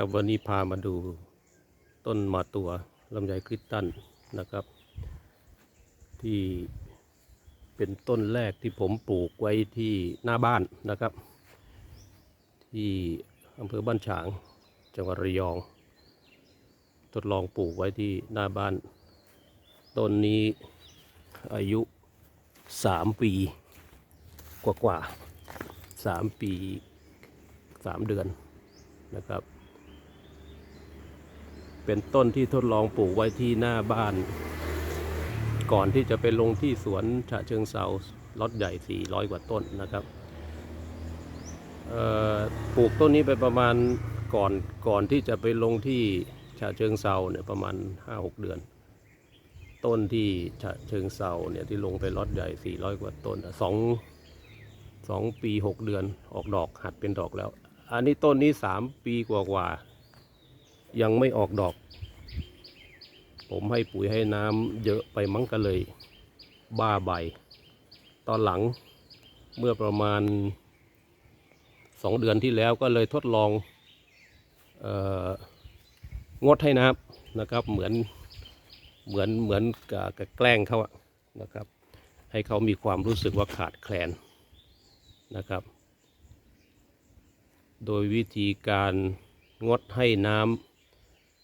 ครับวันนี้พามาดูต้นมาตัวลำไยคริสตันนะครับ ที่เป็นต้นแรกที่ผมปลูกไว้ที่หน้าบ้านนะครับ ที่อำเภอบ้านฉางจังหวัดระยอง ทดลองปลูกไว้ที่หน้าบ้าน ต้นนี้อายุสามปีกว่ากว่าๆสามปีสามเดือนนะครับ เป็นต้นที่ทดลองปลูกไว้ที่หน้าบ้าน ก่อนที่จะไปลงที่สวนฉะเชิงเซาล็อตใหญ่ 400 กว่าต้นนะครับปลูกต้นนี้ไปประมาณก่อนก่อนที่จะไปลงที่ฉะเชิงเซาเนี่ยประมาณ 5-6 เดือน ต้นที่ฉะเชิงเซาเนี่ยที่ลงไปล็อตใหญ่ 400 กว่าต้นสองสองปี 6 เดือนออกดอกหัดเป็นดอกแล้ว อันนี้ต้นนี้ 3 ปีกว่าๆ ยังไม่ออกดอก ผมให้ปุ๋ยให้น้ำเยอะไปมั้งก็เลย บ้าใบ ตอนหลังเมื่อประมาณสองเดือนที่แล้วก็เลยทดลองเอองดให้น้ำนะครับ เหมือนเหมือนเหมือนกับกับแกล้งเขาอะนะครับ ให้เขามีความรู้สึกว่าขาดแคลนนะครับ โดยวิธีการงดให้น้ำ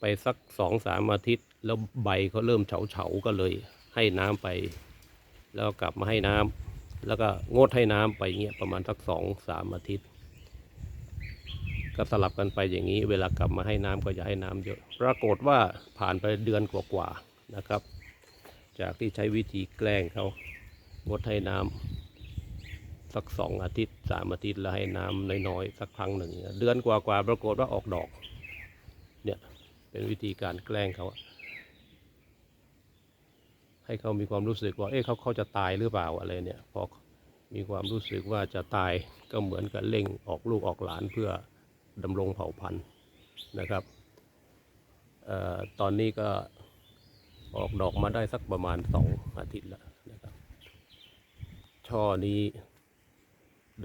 ไปสักสองสามอาทิตย์ แล้วใบเขาเริ่มเฉาเฉาก็เลยให้น้ำไป แล้วกลับมาให้น้ำแล้วก็งดให้น้ำไปเงี้ยประมาณสักสองสามอาทิตย์ ก็สลับกันไปอย่างนี้ เวลากลับมาให้น้ำก็จะให้น้ำเยอะ ปรากฏว่าผ่านไปเดือนกว่าๆนะครับ จากที่ใช้วิธีแกล้งเขางดให้น้ำสักสองอาทิตย์สามอาทิตย์แล้วให้น้ำน้อยๆ สักครั้งหนึ่ง เดือนกว่าๆปรากฏว่าออกดอกเนี่ย เป็นวิธีการแกล้งเขาให้เขามีความรู้สึกว่า เอ๊ะเขาเขาจะตายหรือเปล่าอะไรเนี่ย พอมีความรู้สึกว่าจะตายก็เหมือนกับเร่งออกลูกออกหลานเพื่อดำรงเผ่าพันธุ์นะครับออตอนนี้ก็ออกดอกมาได้สักประมาณสองอาทิตย์แล้วนะครับ ช่อนี้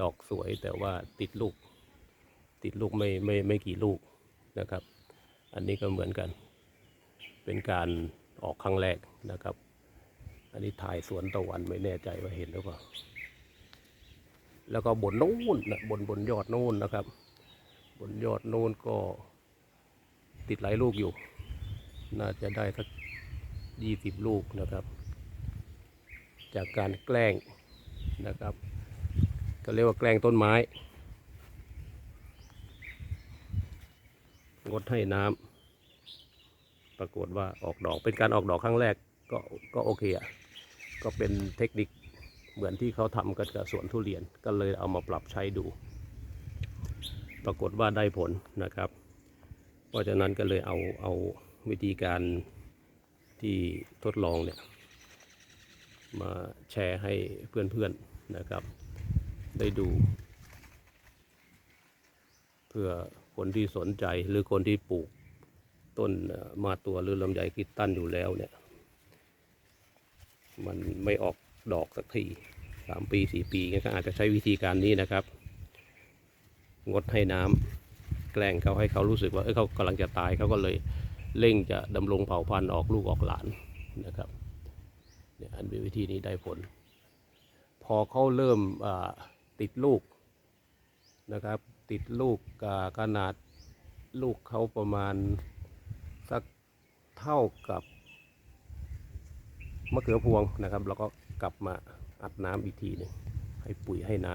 ดอกสวยแต่ว่าติดลูก ติดลูกไม่ไม่ไม่กี่ลูกนะครับ อันนี้ก็เหมือนกัน เป็นการออกครั้งแรกนะครับ อันนี้ถ่ายสวนตะวันไม่แน่ใจว่าเห็นหรือเปล่า แล้วก็บนโน้นนะบนบนยอดโน้นนะครับ บนยอดโน้นก็ติดหลายลูกอยู่ น่าจะได้สักยี่สิบลูกนะครับ จากการแกล้งนะครับ ก็เรียกว่าแกล้งต้นไม้ งดให้น้ำปรากฏว่าออกดอกเป็นการออกดอกครั้งแรกก็ก็โอเคอะก็เป็นเทคนิคเหมือนที่เขาทำกันกับสวนทุเรียนก็เลยเอามาปรับใช้ดู ปรากฏว่าได้ผลนะครับ เพราะฉะนั้นก็เลยเอาเอาวิธีการที่ทดลองเนี่ยมาแชร์ให้เพื่อนๆนะครับ ได้ดู เพื่อ คนที่สนใจหรือคนที่ปลูกต้นมาตัวหรือลำไยคริสตันอยู่แล้วเนี่ย มันไม่ออกดอกสักทีสามปีสี่ปีก็อาจจะใช้วิธีการนี้นะครับ งดให้น้ำแกล้งเขาให้เขารู้สึกว่าเอ้ยเขากำลังจะตายเขาก็เลยเร่งจะดำรงเผ่าพันธุ์ออกลูกออกหลานนะครับเนี่ยอันเป็นวิธีนี้ได้ผล พอเขาเริ่มติดลูกนะครับ ติดลูกอ่าขนาดลูกเขาประมาณสักเท่ากับมะเขือพวงนะครับ แล้วก็กลับมาอัดน้ำอีกทีหนึ่งให้ปุ๋ยให้น้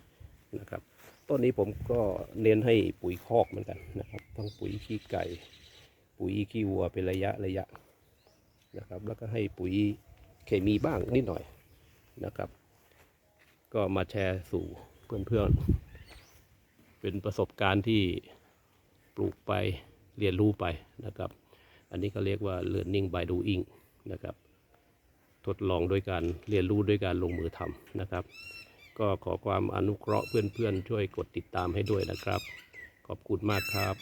ำนะครับต้นนี้ผมก็เน้นให้ปุ๋ยคอกเหมือนกันนะครับทั้งปุ๋ยขี้ไก่ ปุ๋ยขี้วัวเป็นระยะระยะนะครับ แล้วก็ให้ปุ๋ยเคมีบ้างนิดหน่อยนะครับ ก็มาแชร์สู่เพื่อนๆ เป็นประสบการณ์ที่ปลูกไปเรียนรู้ไปนะครับ อันนี้ก็เรียกว่า learning by doing นะครับ ทดลองด้วยการเรียนรู้ด้วยการลงมือทำนะครับ ก็ขอความอนุเคราะห์เพื่อนๆ ช่วยกดติดตามให้ด้วยนะครับ ขอบคุณมากครับ